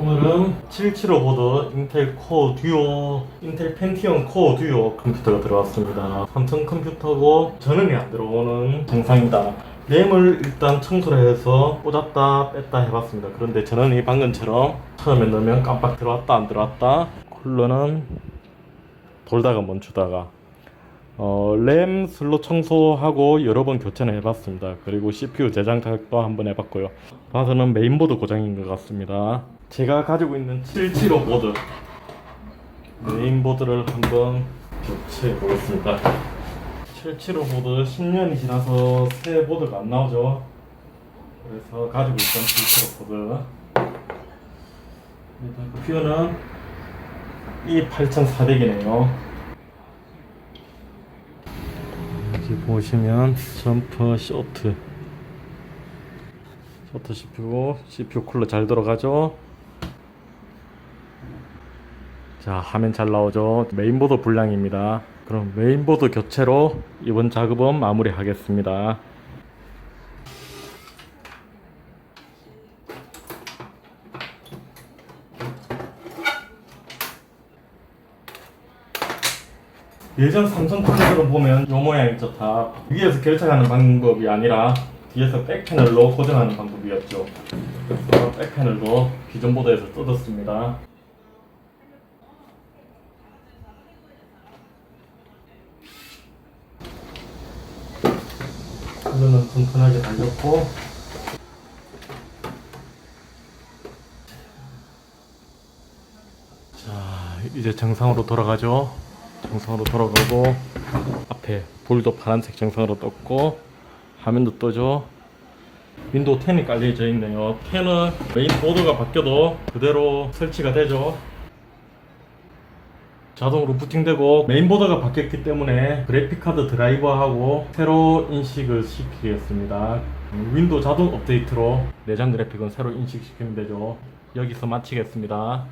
오늘은 775 보드 인텔 코어 듀오 인텔 펜티엄 코어 듀오 컴퓨터가 들어왔습니다 삼성 컴퓨터고 전원이 안 들어오는 정상이다 램을 일단 청소를 해서 꽂았다 뺐다 해봤습니다 그런데 전원이 방금처럼 처음에 넣으면 깜빡 들어왔다 안 들어왔다 쿨러는 돌다가 멈추다가 어, 램 슬롯 청소하고 여러 번 교체를 해봤습니다. 그리고 CPU 재장착도 한번 해봤고요. 봐서는 메인보드 고장인 것 같습니다. 제가 가지고 있는 775 보드 메인보드를 한번 교체해 보겠습니다. 775 보드 10년이 지나서 새 보드가 안 나오죠. 그래서 가지고 있던 775 보드 일단 퓨는 이 8400이네요. 여기 보시면 점프 쇼트 쇼트 CPU CPU 쿨러 잘 들어가죠 자 화면 잘 나오죠? 메인보드 불량입니다. 그럼 메인보드 교체로 이번 작업은 마무리 하겠습니다. 예전 삼성 컴퓨터를 보면 이 모양이죠 다. 위에서 결착하는 방법이 아니라 뒤에서 백패널로 고정하는 방법이었죠. 그래서 백패널도 기존 보드에서 뜯었습니다 이거는 튼튼하게 달렸고. 자 이제 정상으로 돌아가죠. 정상으로 돌아가고 앞에 볼도 파란색 정상으로 떴고 화면도 떠죠. 윈도우 10이 깔려져 있네요. 10은 메인보드가 바뀌어도 그대로 설치가 되죠 자동으로 부팅되고 메인보드가 바뀌었기 때문에 그래픽카드 드라이버하고 새로 인식을 시키겠습니다. 음, 윈도우 자동 업데이트로 내장 그래픽은 새로 인식시키면 되죠. 여기서 마치겠습니다